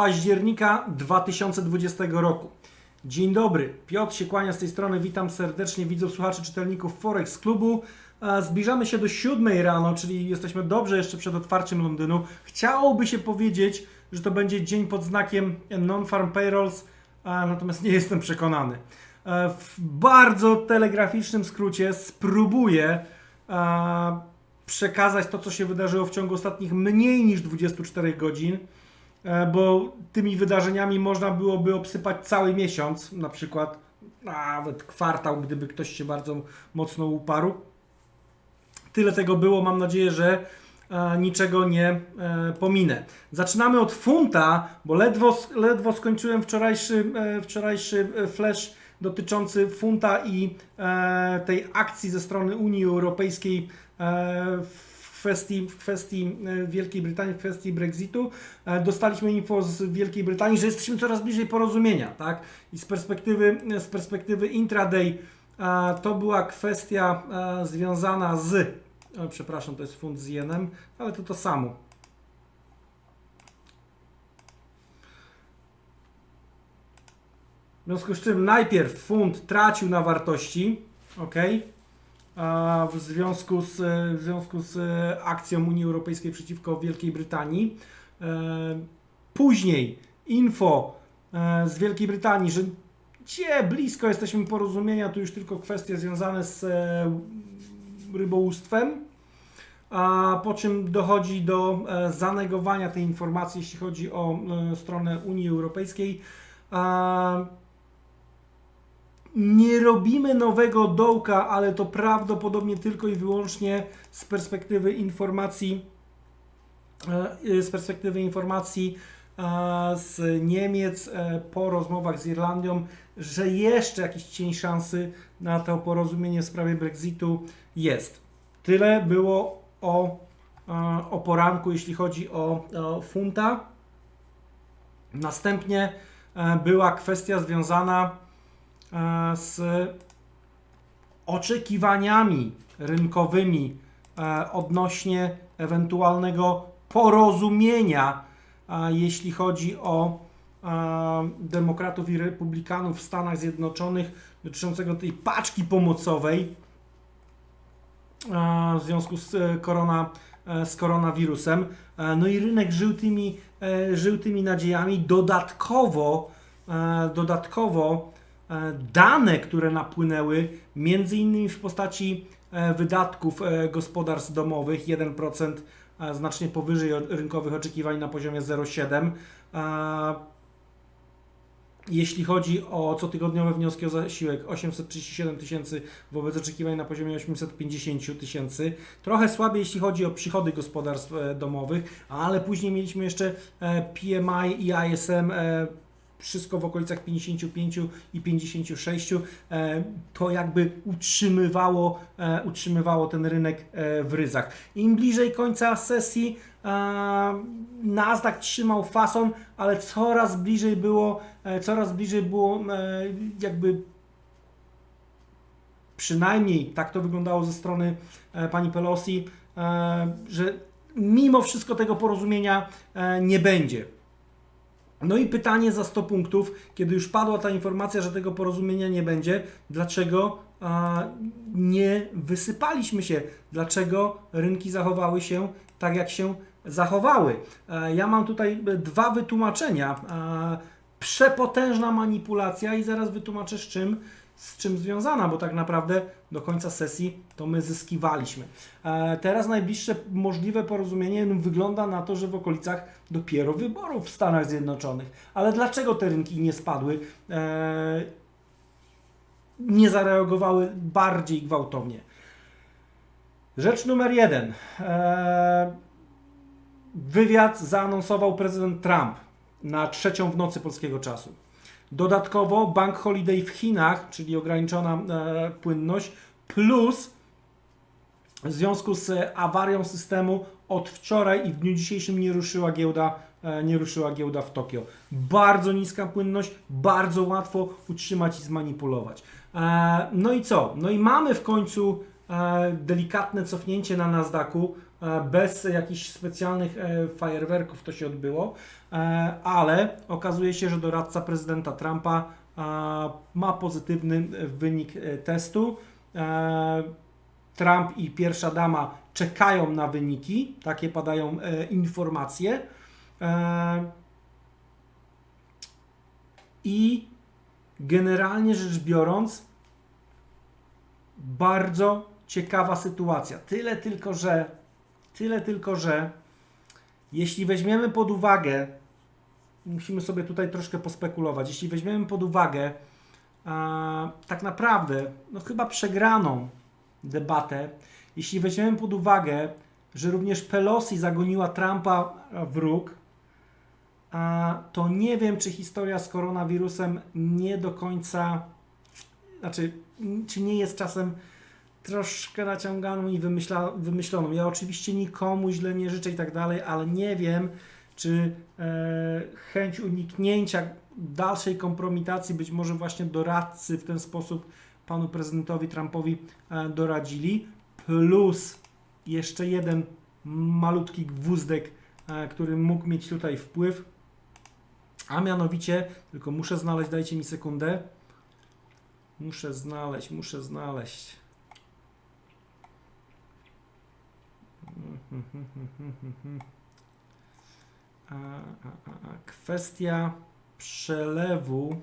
2 października 2020 roku. Dzień dobry, Piotr się kłania z tej strony, witam serdecznie widzów, słuchaczy, czytelników Forex Klubu. E, Zbliżamy się do 7 rano, czyli jesteśmy dobrze jeszcze przed otwarciem Londynu. Chciałoby się powiedzieć, że to będzie dzień pod znakiem Non-Farm Payrolls, a natomiast nie jestem przekonany. E, W bardzo telegraficznym skrócie spróbuję e, przekazać to, co się wydarzyło w ciągu ostatnich mniej niż 24 godzin, e, bo tymi wydarzeniami można byłoby obsypać cały miesiąc, na przykład nawet kwartał, gdyby ktoś się bardzo mocno uparł. Tyle tego było, mam nadzieję, że e, niczego nie e, pominę. Zaczynamy od funta, bo ledwo, ledwo skończyłem wczorajszy, e, wczorajszy e, flash dotyczący funta i e, tej akcji ze strony Unii Europejskiej e, w kwestii, w kwestii e, Wielkiej Brytanii, w kwestii Brexitu. E, dostaliśmy info z Wielkiej Brytanii, że jesteśmy coraz bliżej porozumienia, tak? I z perspektywy, z perspektywy intraday e, to była kwestia e, związana z, przepraszam, to jest funt z jenem, ale to to samo. W związku z czym najpierw funt tracił na wartości, ok, w związku z, w związku z e, akcją Unii Europejskiej przeciwko Wielkiej Brytanii. E, Później info e, z Wielkiej Brytanii, że gdzie blisko jesteśmy porozumienia, tu już tylko kwestie związane z rybołówstwem. A po czym dochodzi do zanegowania tej informacji, jeśli chodzi o stronę Unii Europejskiej. Nie robimy nowego dołka, ale to prawdopodobnie tylko i wyłącznie z perspektywy informacji, e, z perspektywy informacji e, z Niemiec e, po rozmowach z Irlandią, że jeszcze jakiś cień szansy na to porozumienie w sprawie Brexitu jest. Tyle było o, o poranku, jeśli chodzi o, o funta. Następnie była kwestia związana z oczekiwaniami rynkowymi e, odnośnie ewentualnego porozumienia, e, jeśli chodzi o e, demokratów i republikanów w Stanach Zjednoczonych dotyczącego tej paczki pomocowej e, w związku z, e, korona, e, z koronawirusem. E, No i rynek żył tymi, e, żył tymi nadziejami. Dodatkowo, e, dodatkowo e, dane, które napłynęły, między innymi w postaci e, wydatków e, gospodarstw domowych, 1% e, znacznie powyżej rynkowych oczekiwań na poziomie 0,7. E, Jeśli chodzi o cotygodniowe wnioski o zasiłek 837 tysięcy wobec oczekiwań na poziomie 850 tysięcy. Trochę słabiej jeśli chodzi o przychody gospodarstw e, domowych, ale później mieliśmy jeszcze e, PMI i ISM e, wszystko w okolicach 55 i 56. E, To jakby utrzymywało, e, utrzymywało ten rynek e, w ryzach. Im bliżej końca sesji Nasdaq trzymał fason, ale coraz bliżej było, coraz bliżej było jakby przynajmniej tak to wyglądało ze strony pani Pelosi, że mimo wszystko tego porozumienia nie będzie. No i pytanie za 100 punktów, kiedy już padła ta informacja, że tego porozumienia nie będzie, dlaczego a, nie wysypaliśmy się? Dlaczego rynki zachowały się tak, jak się zachowały? E, ja mam tutaj dwa wytłumaczenia. E, przepotężna manipulacja i zaraz wytłumaczę z czym, z czym związana, bo tak naprawdę do końca sesji to my zyskiwaliśmy. E, teraz najbliższe możliwe porozumienie wygląda na to, że w okolicach dopiero wyborów w Stanach Zjednoczonych. Ale dlaczego te rynki nie spadły? E, nie zareagowały bardziej gwałtownie. Rzecz numer jeden. E, wywiad zaanonsował prezydent Trump na trzecią w nocy polskiego czasu. Dodatkowo bank holiday w Chinach, czyli ograniczona e, płynność, plus w związku z e, awarią systemu od wczoraj i w dniu dzisiejszym nie ruszyła giełda, e, nie ruszyła giełda w Tokio. Bardzo niska płynność, bardzo łatwo utrzymać i zmanipulować. E, No i co? No i mamy w końcu delikatne cofnięcie na Nasdaqu bez jakichś specjalnych fajerwerków to się odbyło, ale okazuje się, że doradca prezydenta Trumpa e, ma pozytywny wynik e, testu. E, Trump i pierwsza dama czekają na wyniki, takie padają e, informacje. E, I generalnie rzecz biorąc, bardzo ciekawa sytuacja. Tyle tylko, że tyle tylko, że jeśli weźmiemy pod uwagę, musimy sobie tutaj troszkę pospekulować, jeśli weźmiemy pod uwagę a, tak naprawdę, no chyba przegraną debatę, jeśli weźmiemy pod uwagę, że również Pelosi zagoniła Trumpa w róg, a, to nie wiem, czy historia z koronawirusem nie do końca, znaczy, czy nie jest czasem troszkę naciąganą i wymyśla, wymyśloną. Ja oczywiście nikomu źle nie życzę i tak dalej, ale nie wiem, czy e, chęć uniknięcia dalszej kompromitacji, być może właśnie doradcy w ten sposób panu prezydentowi Trumpowi e, doradzili, plus jeszcze jeden malutki gwózdek, e, który mógł mieć tutaj wpływ, a mianowicie, tylko muszę znaleźć, dajcie mi sekundę, muszę znaleźć, muszę znaleźć. Kwestia przelewu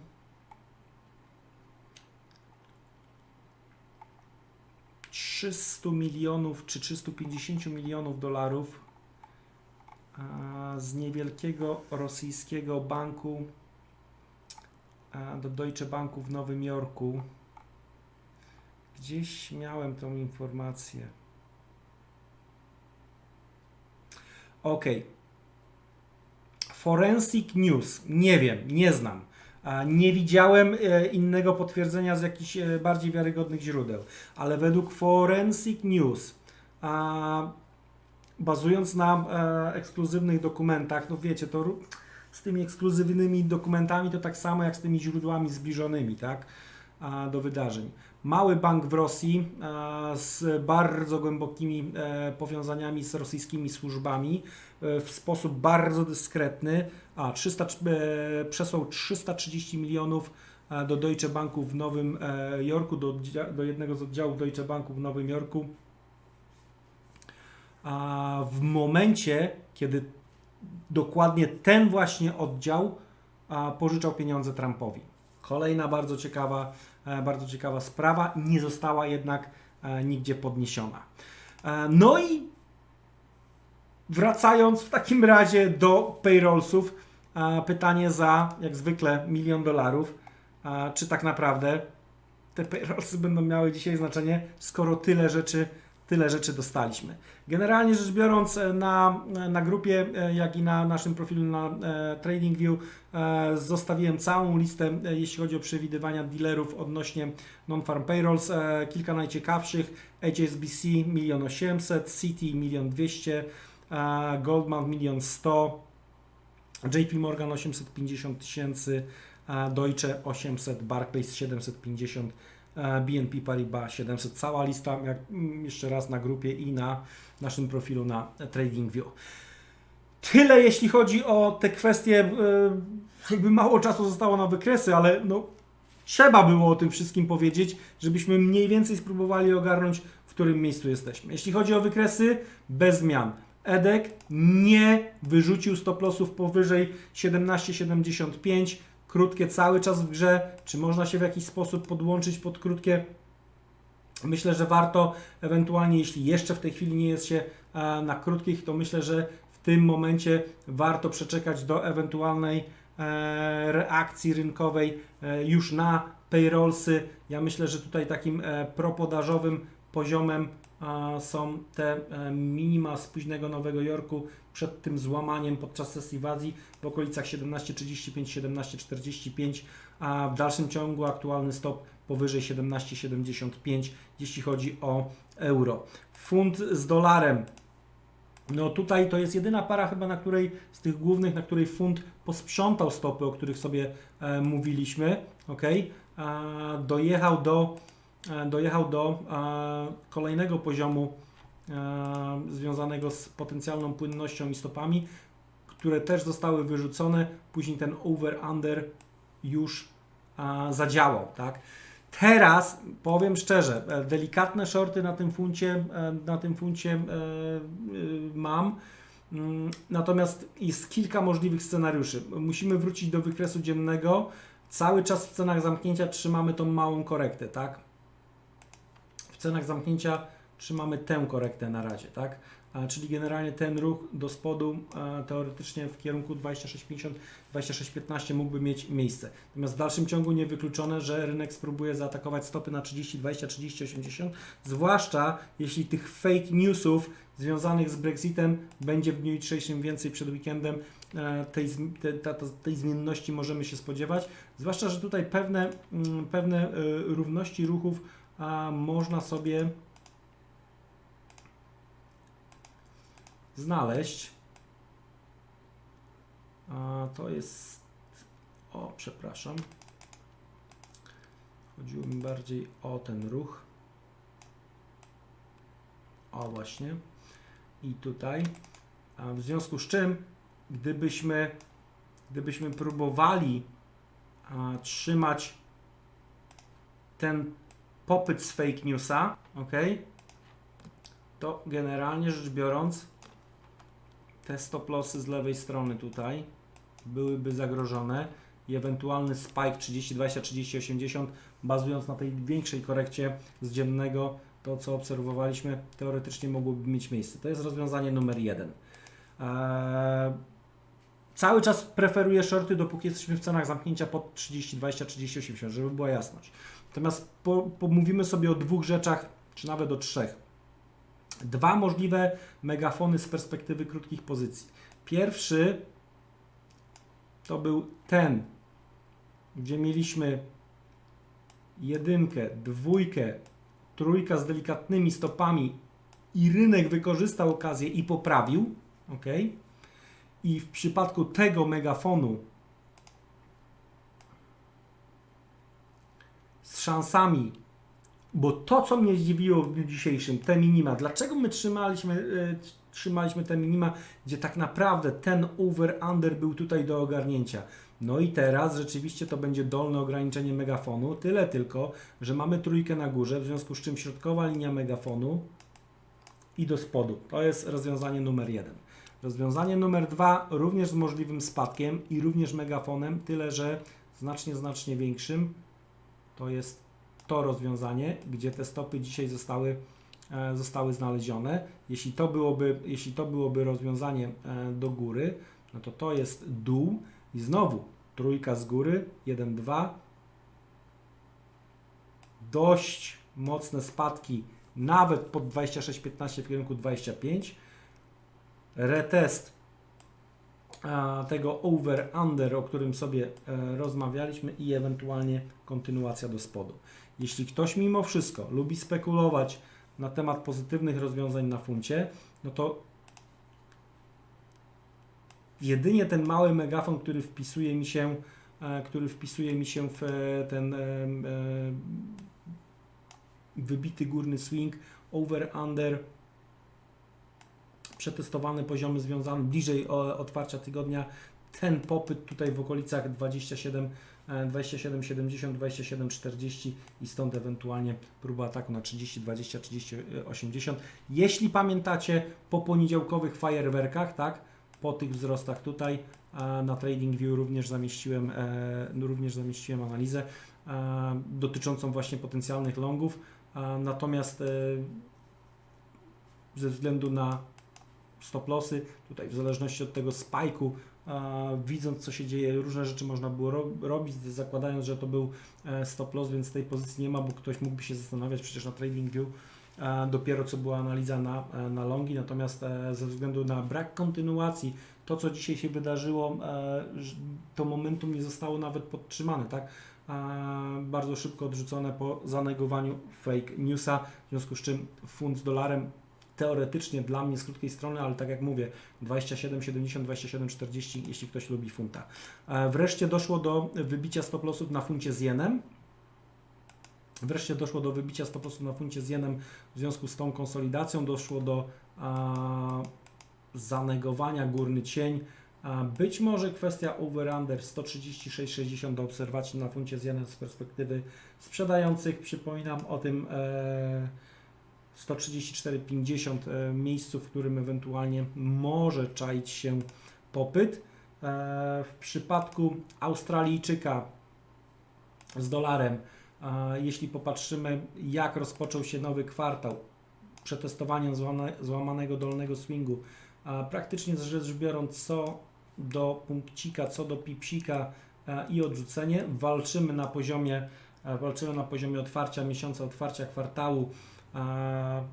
trzystu milionów czy 350 milionów dolarów z niewielkiego rosyjskiego banku do Deutsche Banku w Nowym Jorku. Gdzieś miałem tą informację. Ok. Forensic News. Nie wiem, nie znam. Nie widziałem e, innego potwierdzenia z jakichś e, bardziej wiarygodnych źródeł, ale według Forensic News, bazując na e, ekskluzywnych dokumentach, no wiecie, to z tymi ekskluzywnymi dokumentami to tak samo jak z tymi źródłami zbliżonymi, tak, do wydarzeń. Mały bank w Rosji a, z bardzo głębokimi e, powiązaniami z rosyjskimi służbami e, w sposób bardzo dyskretny, a 300, e, przesłał 330 milionów e, do Deutsche Banku w Nowym e, Jorku, do, do jednego z oddziałów Deutsche Banku w Nowym Jorku. A w momencie, kiedy dokładnie ten właśnie oddział pożyczał pieniądze Trumpowi. Kolejna bardzo ciekawa, e, bardzo ciekawa sprawa, nie została jednak e, nigdzie podniesiona. E, No i wracając w takim razie do payrollsów, e, pytanie za, jak zwykle, milion dolarów. E, Czy tak naprawdę te payrollsy będą miały dzisiaj znaczenie, skoro tyle rzeczy, tyle rzeczy dostaliśmy. Generalnie rzecz biorąc, e, na, na grupie, e, jak i na naszym profilu na e, TradingView e, zostawiłem całą listę, e, jeśli chodzi o przewidywania dealerów odnośnie non-farm payrolls. E, kilka najciekawszych: HSBC 1 800 Citi 1 200 e, Goldman 1 100 JP Morgan 850 tysięcy, e, Deutsche 800, Barclays 750, e, BNP Paribas 700. Cała lista, jak mm, jeszcze raz na grupie i na naszym profilu na TradingView. Tyle jeśli chodzi o te kwestie. e, Jakby mało czasu zostało na wykresy, ale no, trzeba było o tym wszystkim powiedzieć, żebyśmy mniej więcej spróbowali ogarnąć, w którym miejscu jesteśmy. Jeśli chodzi o wykresy, bez zmian. Edek nie wyrzucił stop lossów powyżej 17,75. Krótkie cały czas w grze. Czy można się w jakiś sposób podłączyć pod krótkie? Myślę, że warto ewentualnie, jeśli jeszcze w tej chwili nie jest się e, na krótkich, to myślę, że w tym momencie warto przeczekać do ewentualnej e, reakcji rynkowej e, już na payrollsy. Ja myślę, że tutaj takim propodażowym poziomem są te e, minima z późnego Nowego Jorku przed tym złamaniem podczas sesji Wazji w okolicach 17,35-17,45, a w dalszym ciągu aktualny stop powyżej 17,75, jeśli chodzi o euro. Funt z dolarem. No tutaj to jest jedyna para chyba, na której z tych głównych, na której funt posprzątał stopy, o których sobie e, mówiliśmy, ok? dojechał do, dojechał do e, kolejnego poziomu e, związanego z potencjalną płynnością i stopami, które też zostały wyrzucone. Później ten over-under już e, zadziałał, tak? Teraz powiem szczerze, e, delikatne shorty na tym funcie, e, na tym funcie e, e, mam. Mm, Natomiast jest kilka możliwych scenariuszy. Musimy wrócić do wykresu dziennego. Cały czas w cenach zamknięcia trzymamy tą małą korektę, tak? W cenach zamknięcia trzymamy tę korektę na razie, tak? A, czyli generalnie ten ruch do spodu e, teoretycznie w kierunku 26,50, 26,15 mógłby mieć miejsce. Natomiast w dalszym ciągu niewykluczone, że rynek spróbuje zaatakować stopy na 30, 20, 30, 80, zwłaszcza jeśli tych fake newsów związanych z Brexitem będzie w dniu jutrzejszym więcej przed weekendem, e, tej, te, ta, ta, tej zmienności możemy się spodziewać. Zwłaszcza, że tutaj pewne, mm, pewne e, równości ruchów a, można sobie znaleźć. A, to jest. O, przepraszam. Chodziło mi bardziej o ten ruch. O, właśnie. I tutaj. A w związku z czym, gdybyśmy, gdybyśmy próbowali a, trzymać ten popyt z fake newsa, ok, to generalnie rzecz biorąc, te stop lossy z lewej strony tutaj byłyby zagrożone i ewentualny spike 30, 20, 30, 80 bazując na tej większej korekcie z dziennego, to co obserwowaliśmy, teoretycznie mogłoby mieć miejsce. To jest rozwiązanie numer jeden. Eee, cały czas preferuję shorty, dopóki jesteśmy w cenach zamknięcia pod 30, 20, 30, 80, żeby była jasność. Natomiast po, pomówimy sobie o dwóch rzeczach, czy nawet o trzech. Dwa możliwe megafony z perspektywy krótkich pozycji. Pierwszy to był ten, gdzie mieliśmy jedynkę, dwójkę, trójka z delikatnymi stopami i rynek wykorzystał okazję i poprawił, ok? I w przypadku tego megafonu szansami, bo to, co mnie zdziwiło w dniu dzisiejszym, te minima, dlaczego my trzymaliśmy, e, trzymaliśmy te minima, gdzie tak naprawdę ten over-under był tutaj do ogarnięcia. No i teraz rzeczywiście to będzie dolne ograniczenie megafonu, tyle tylko, że mamy trójkę na górze, w związku z czym środkowa linia megafonu i do spodu. To jest rozwiązanie numer jeden. Rozwiązanie numer dwa również z możliwym spadkiem i również megafonem, tyle że znacznie, znacznie większym. To jest to rozwiązanie, gdzie te stopy dzisiaj zostały, e, zostały znalezione. Jeśli to, byłoby, jeśli to byłoby rozwiązanie e, do góry, no to to jest dół i znowu trójka z góry, 1, 2. Dość mocne spadki, nawet pod 26,15 w kierunku 25. Retest tego over-under, o którym sobie e, rozmawialiśmy i ewentualnie kontynuacja do spodu. Jeśli ktoś mimo wszystko lubi spekulować na temat pozytywnych rozwiązań na funcie, no to jedynie ten mały megafon, który wpisuje mi się, e, który wpisuje mi się w e, ten wybity górny swing, over, under, przetestowane poziomy związane bliżej otwarcia tygodnia, ten popyt tutaj w okolicach 27, e, 27, 70, 27, 40 i stąd ewentualnie próba ataku na 30, 20, 30, e, 80. Jeśli pamiętacie po poniedziałkowych fajerwerkach, tak, po tych wzrostach tutaj e, na TradingView również zamieściłem, e, również zamieściłem analizę e, dotyczącą właśnie potencjalnych longów, natomiast ze względu na stop lossy, tutaj w zależności od tego spajku, e, widząc co się dzieje, różne rzeczy można było ro robić, zakładając, że to był e, stop loss, więc tej pozycji nie ma, bo ktoś mógłby się zastanawiać przecież na TradingView e, dopiero co była analiza na, na longi, natomiast ze względu na brak kontynuacji, to co dzisiaj się wydarzyło, to momentum nie zostało nawet podtrzymane, tak? Bardzo szybko odrzucone po zanegowaniu fake newsa, w związku z czym funt z dolarem teoretycznie dla mnie z krótkiej strony, ale tak jak mówię, 27,70, 27,40, jeśli ktoś lubi funta. E, Wreszcie doszło do wybicia stop lossów na funcie z jenem. Wreszcie doszło do wybicia stopu na funcie z jenem w związku z tą konsolidacją, doszło do a, zanegowania górny cień. A, być może kwestia over-under 136,60 do obserwacji na funcie z jenem z perspektywy sprzedających. Przypominam o tym e, 134,50 e, miejscu, w którym ewentualnie może czaić się popyt. E, w przypadku Australijczyka z dolarem, jeśli popatrzymy, jak rozpoczął się nowy kwartał, przetestowaniem złamane, złamanego dolnego swingu, praktycznie rzecz biorąc, co do punkcika, co do pipsika e, i odrzucenie, walczymy na poziomie, e, walczymy na poziomie otwarcia miesiąca, otwarcia kwartału. e,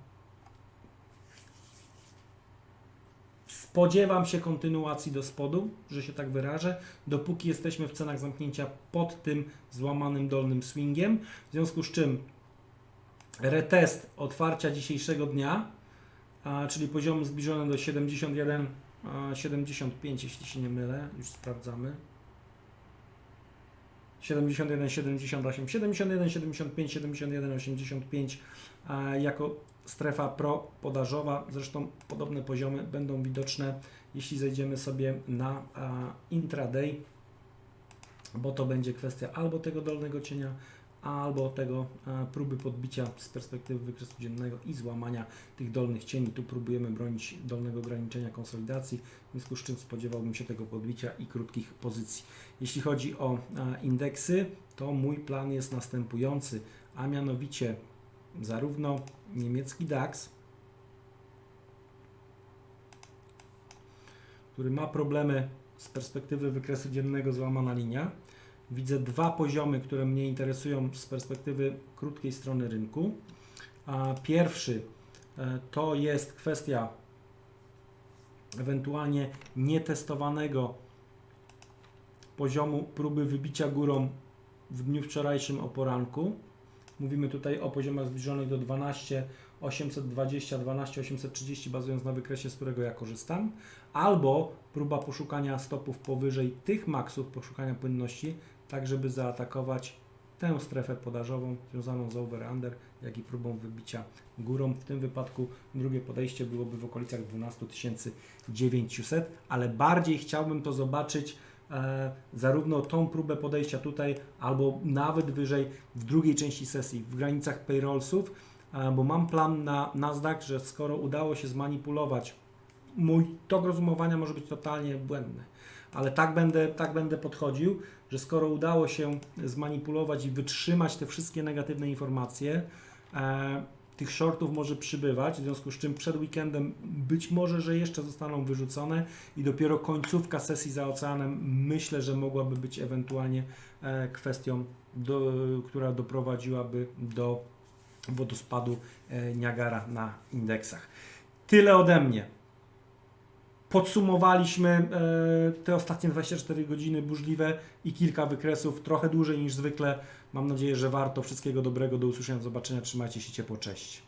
Spodziewam się kontynuacji do spodu, że się tak wyrażę, dopóki jesteśmy w cenach zamknięcia pod tym złamanym dolnym swingiem. W związku z czym retest otwarcia dzisiejszego dnia, czyli poziom zbliżony do 71, a, 75, jeśli się nie mylę, już sprawdzamy. 71, 78, 71, 75, 71, 85 a, jako strefa pro podażowa. Zresztą podobne poziomy będą widoczne, jeśli zejdziemy sobie na intraday, bo to będzie kwestia albo tego dolnego cienia, albo tego a, próby podbicia z perspektywy wykresu dziennego i złamania tych dolnych cieni. Tu próbujemy bronić dolnego ograniczenia konsolidacji, w związku z czym spodziewałbym się tego podbicia i krótkich pozycji. Jeśli chodzi o a, indeksy, to mój plan jest następujący, a mianowicie zarówno niemiecki DAX, który ma problemy z perspektywy wykresu dziennego złamana linia. Widzę dwa poziomy, które mnie interesują z perspektywy krótkiej strony rynku. Pierwszy e, to jest kwestia ewentualnie nietestowanego poziomu próby wybicia górą w dniu wczorajszym o poranku. Mówimy tutaj o poziomach zbliżonych do 12 820, 12 830, bazując na wykresie, z którego ja korzystam, albo próba poszukania stopów powyżej tych maksów poszukania płynności, tak żeby zaatakować tę strefę podażową związaną z over-under, jak i próbą wybicia górą. W tym wypadku drugie podejście byłoby w okolicach 12 900, ale bardziej chciałbym to zobaczyć e, zarówno tą próbę podejścia tutaj, albo nawet wyżej w drugiej części sesji, w granicach payrollsów, e, bo mam plan na Nasdaq, że skoro udało się zmanipulować, mój tok rozumowania może być totalnie błędny, ale tak będę, tak będę podchodził, że skoro udało się zmanipulować i wytrzymać te wszystkie negatywne informacje, e, tych shortów może przybywać, w związku z czym przed weekendem być może, że jeszcze zostaną wyrzucone i dopiero końcówka sesji za oceanem myślę, że mogłaby być ewentualnie e, kwestią, do, która doprowadziłaby do wodospadu e, Niagara na indeksach. Tyle ode mnie. Podsumowaliśmy e, te ostatnie 24 godziny burzliwe i kilka wykresów, trochę dłużej niż zwykle. Mam nadzieję, że warto. Wszystkiego dobrego, do usłyszenia, do zobaczenia. Trzymajcie się ciepło, cześć.